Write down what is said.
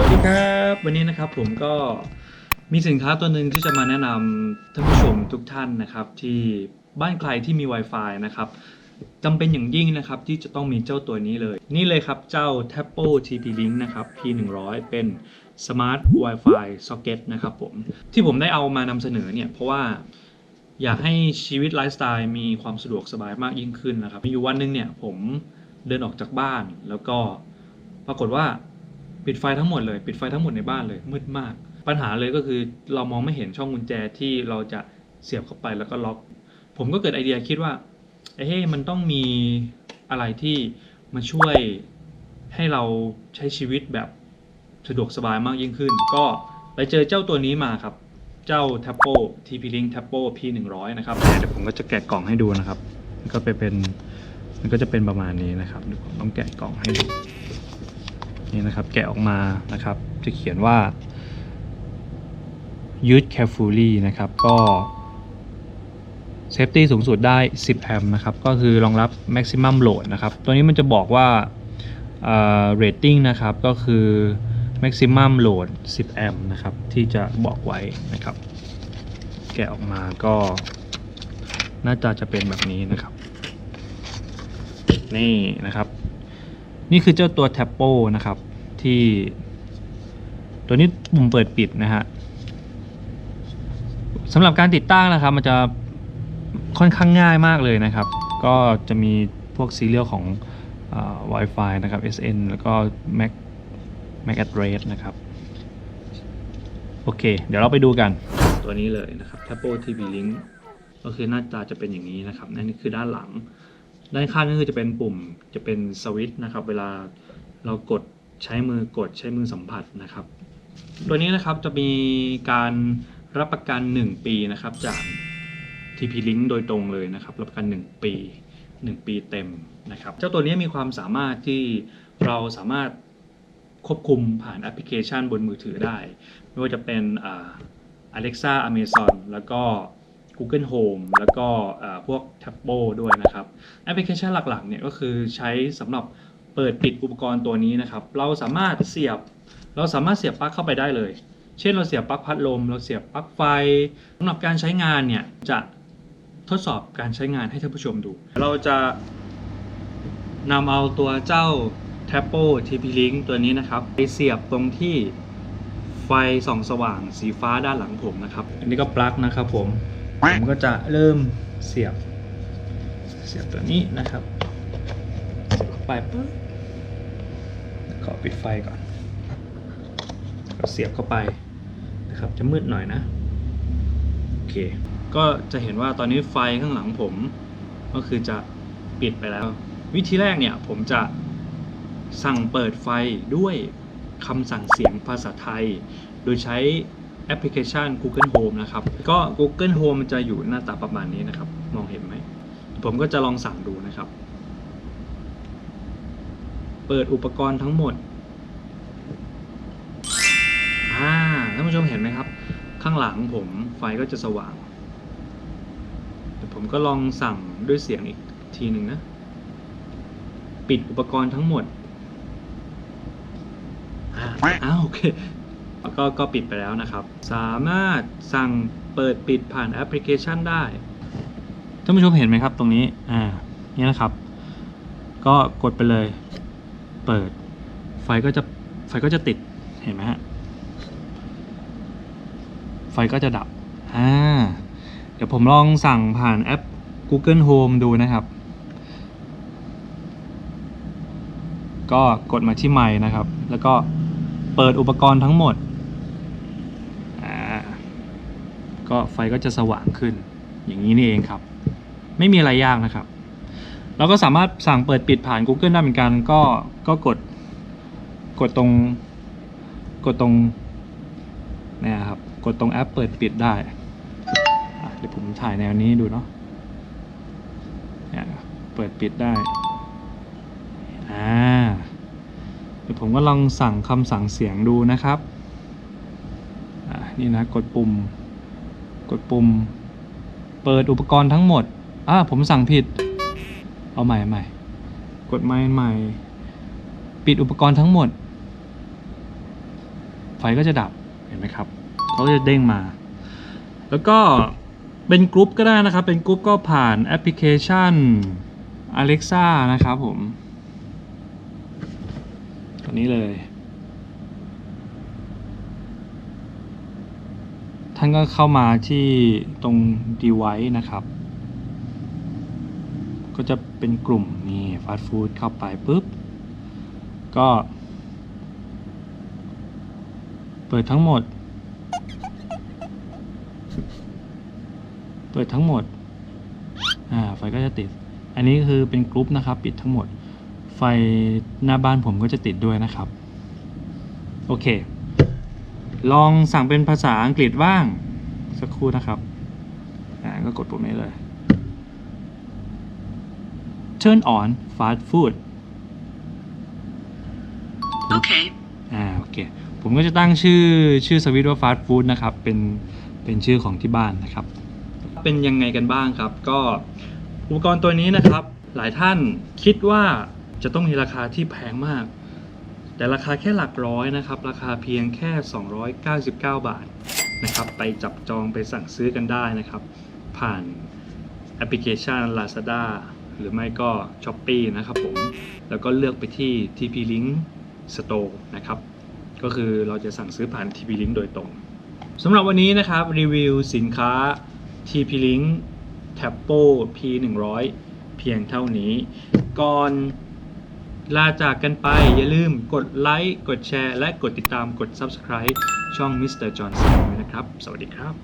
วัสดีครับ วันนี้นะครับผมก็มีสินค้าตัวหนึ่งที่จะมาแนะนำท่านผู้ชมทุกท่านนะครับ ที่บ้านใครที่มี Wi-Fi นะครับจำเป็นอย่างยิ่งนะครับที่จะต้องมีเจ้าตัวนี้เลย นี่เลยครับเจ้า t a p o TP Link นะครับ P100 เป็น Smart Wi-Fi Socket นะครับผมที่ผมได้เอามานำเสนอเนี่ยเพราะว่าอยากให้ชีวิตไลฟ์สไตล์มีความสะดวกสบายมากยิ่งขึ้นนะครับ มีอยู่วันหนึงเนี่ยผมเดินออกจากบ้านแล้วก็ปรากฏว่า ปิดไฟทั้งหมดเลย ปิดไฟทั้งหมดในบ้านเลย มืดมาก ปัญหาเลยก็คือเรามองไม่เห็นช่องกุญแจที่เราจะเสียบเข้าไปแล้วก็ล็อก ผมก็เกิดไอเดียคิดว่าเอ้ยมันต้องมีอะไรที่มาช่วยให้เราใช้ชีวิตแบบสะดวกสบายมากยิ่งขึ้น ก็ไปเจอเจ้าตัวนี้มาครับ เจ้า t a p o TP Link t a p o P100 นะครับเดี๋ยวผมก็จะแกะกล่องให้ดูนะครับก็ไปเป็นมันก็จะเป็นประมาณนี้นะครับเดี๋ยวผมต้องแกะกล่องให้ดู นี่นะครับแกะออกมานะครับ จะเขียนว่า use carefully นะครับ ก็ safety สูงสุดได้ 10 แอมป์นะครับ ก็คือรองรับ maximum load นะครับ ตัวนี้มันจะบอกว่าเอ่อ rating นะครับ ก็คือ maximum load 10 แอมป์นะครับ ที่จะบอกไว้นะครับ แกะออกมาก็น่าจะจะเป็นแบบนี้นะครับ นี่นะครับ นี่คือเจ้าตัว t a p o นะครับ ที่ ตัวนี้ปุ่มเปิดปิดนะฮะสำหรับการติดตั้งนะครับ มันจะค่อนข้างง่ายมากเลยนะครับ ก็จะมีพวกซีเรียลของเอ่อ Wi-Fi นะครับ SN แล้วก็ Mac Mac address นะครับ โอเค เดี๋ยวเราไปดูกัน ตัวนี้เลยนะครับ t a p o TV Link ก็คือหน้าตาจะเป็นอย่างนี้นะครับ นั่นคือด้านหลัง ด้านข้างก็คือจะเป็นปุ่มจะเป็นสวิตช์นะครับ เวลาเรากด ใช้มือกดใช้มือสัมผัสนะครับ ตัวนี้นะครับจะมีการรับประกัน 1 ปีนะครับจาก TP Link โดยตรงเลยนะครับ รับประกัน 1 ปี 1 ปีเต็มนะครับ เจ้าตัวนี้มีความสามารถที่เราสามารถควบคุมผ่านแอปพลิเคชันบนมือถือได้ ไม่ว่าจะเป็นอ่า Alexa Amazon แล้วก็ Google Home แล้วก็พวก t a b o ด้วยนะครับ แอปพลิเคชันหลักๆเนี่ยก็คือใช้สำหรับ เปิดปิดอุปกรณ์ตัวนี้นะครับ เราสามารถเสียบ เราสามารถเสียบปลั๊กเข้าไปได้เลย เช่นเราเสียบปลั๊กพัดลม เราเสียบปลั๊กไฟสำหรับการใช้งานเนี่ยจะทดสอบการใช้งานให้ท่านผู้ชมดู เราจะนำเอาตัวเจ้า t a p o TP Link ตัวนี้นะครับ ไปเสียบตรงที่ไฟส่องสว่างสีฟ้าด้านหลังผมนะครับ อันนี้ก็ปลั๊กนะครับผม ผมก็จะเริ่มเสียบ เสียบตัวนี้นะครับ ไปปุ๊บขอปิดไฟก่อนก็เสียบเข้าไปนะครับ จะมืดหน่อยนะ โอเค ก็จะเห็นว่าตอนนี้ไฟข้างหลังผมก็คือจะปิดไปแล้ว วิธีแรกเนี่ยผมจะสั่งเปิดไฟด้วยคำสั่งเสียงภาษาไทย โดยใช้แอปพลิเคชัน Google Home นะครับ ก็ Google Home มันจะอยู่หน้าตาประมาณนี้นะครับ มองเห็นไหม ผมก็จะลองสั่งดูนะครับ เปิดอุปกรณ์ทั้งหมดอ่าท่านผู้ชมเห็นไหมครับ ข้างหลังผมไฟก็จะสว่างเดี๋ยวผมก็ลองสั่งด้วยเสียงอีกทีหนึ่งนะ ปิดอุปกรณ์ทั้งหมดอ่าอ้าวโอเคก็ก็ปิดไปแล้วนะครับ สามารถสั่งเปิดปิดผ่านแอปพลิเคชันได้ท่านผู้ชมเห็นไหมครับตรงนี้อ่านี่นะครับ ก็กดไปเลย เปิด ไฟก็จะไฟก็จะติดเห็นไหมฮะ ไฟก็จะดับ อ่า เดี๋ยวผมลองสั่งผ่านแอป Google Home ดูนะครับ ก็กดมาที่ไมค์นะครับ แล้วก็เปิดอุปกรณ์ทั้งหมด อ่า ก็ไฟก็จะสว่างขึ้น อย่างนี้นี่เองครับ ไม่มีอะไรยากนะครับ เราก็สามารถสั่งเปิดปิดผ่าน Google ได้เหมือนกัน ก็ก็กดกดตรงกดตรงเนี่ยครับ กดตรงแอปเปิดปิดได้เดี๋ยวผมถ่ายแนวนี้ดูเนาะเนี่ยเปิดปิดได้อ่าเดี๋ยวผมก็ลองสั่งคำสั่งเสียงดูนะครับอ่านี่นะกดปุ่ม กดปุ่ม เปิดอุปกรณ์ทั้งหมดอ่าผมสั่งผิด เอาใหม่ใหม่ กดไม่ใหม่ ปิดอุปกรณ์ทั้งหมด ไฟก็จะดับ เห็นไหมครับ เขาจะเด้งมา แล้วก็เป็นกรุ๊ปก็ได้นะครับ เป็นกรุ๊ปก็ผ่านแอปพลิเคชัน Alexa นะครับผม ตัวนี้เลย ท่านก็เข้ามาที่ตรง device นะครับ ก็จะเป็นกลุ่มนี่ฟาสต์ฟู้ดเข้าไปปุ๊บ ก็ เปิดทั้งหมด เปิดทั้งหมด อ่า ไฟก็จะติด อันนี้คือเป็นกรุ๊ปนะครับ ปิดทั้งหมด ไฟหน้าบ้านผมก็จะติดด้วยนะครับ โอเค ลองสั่งเป็นภาษาอังกฤษบ้าง สักครู่นะครับ อ่า ก็กดปุ่มนี้เลย turn on fast food Okay. อ่าโอเค ผมก็จะตั้งชื่อชื่อสวิตช์ว่าฟาสต์ฟู้ดนะครับ เป็นเป็นชื่อของที่บ้านนะครับ เป็นยังไงกันบ้างครับ ก็อุปกรณ์ตัวนี้นะครับ หลายท่านคิดว่าจะต้องมีราคาที่แพงมาก แต่ราคาแค่หลักร้อยนะครับ ราคาเพียงแค่ 299 บาทนะครับ ไปจับจองไปสั่งซื้อกันได้นะครับ ผ่านแอปพลิเคชัน Lazada หรือไม่ก็ s h อ p e e นะครับผม แล้วก็เลือกไปที่ TP Link Store นะครับ ก็คือเราจะสั่งซื้อผ่าน TP Link โดยตรงสำหรับวันนี้นะครับ รีวิวสินค้า TP Link t a p o P100 เพียงเท่านี้ ก่อนลาจากกันไปอย่าลืมกดไลค์กดแชร์ และกดติดตามกด Subscribe ช่อง Mr. Johnson นะครับ สวัสดีครับ